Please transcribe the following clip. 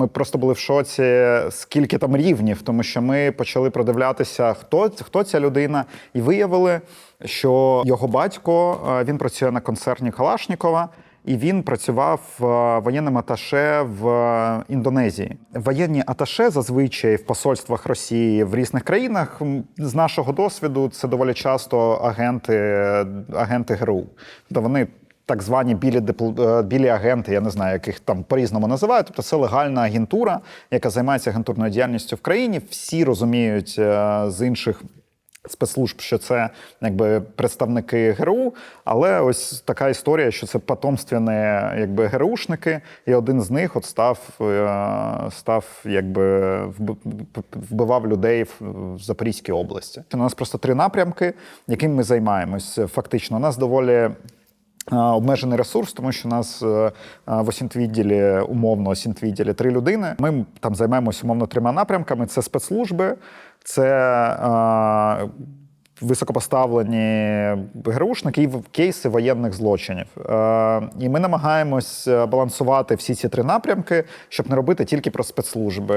ми просто були в шоці, скільки там рівнів, тому що ми почали продивлятися, хто, хто ця людина, і виявили, що його батько е, він працює на концерні Калашнікова. І він працював е, воєнним аташе в е, Індонезії. Воєнні аташе зазвичай в посольствах Росії в різних країнах. З нашого досвіду це доволі часто агенти, агенти ГРУ. Тобто вони так звані білі е, білі агенти, я не знаю, яких там по-різному називають. Тобто це легальна агентура, яка займається агентурною діяльністю в країні. Всі розуміють е, з інших. Спецслужб, що це якби представники ГРУ, але ось така історія, що це потомственні якби ГРУшники, і один з них от став, е, став якби вбивав людей в Запорізькій області. У нас просто три напрямки, яким ми займаємось. Фактично, у нас доволі обмежений ресурс, тому що у нас е, е, в осінтвідділі, умовно осінтвідділі три людини. Ми там займаємося умовно трьома напрямками: це спецслужби, це е, високопоставлені ГРУшники і кейси воєнних злочинів. І ми намагаємось балансувати всі ці три напрямки, щоб не робити тільки про спецслужби.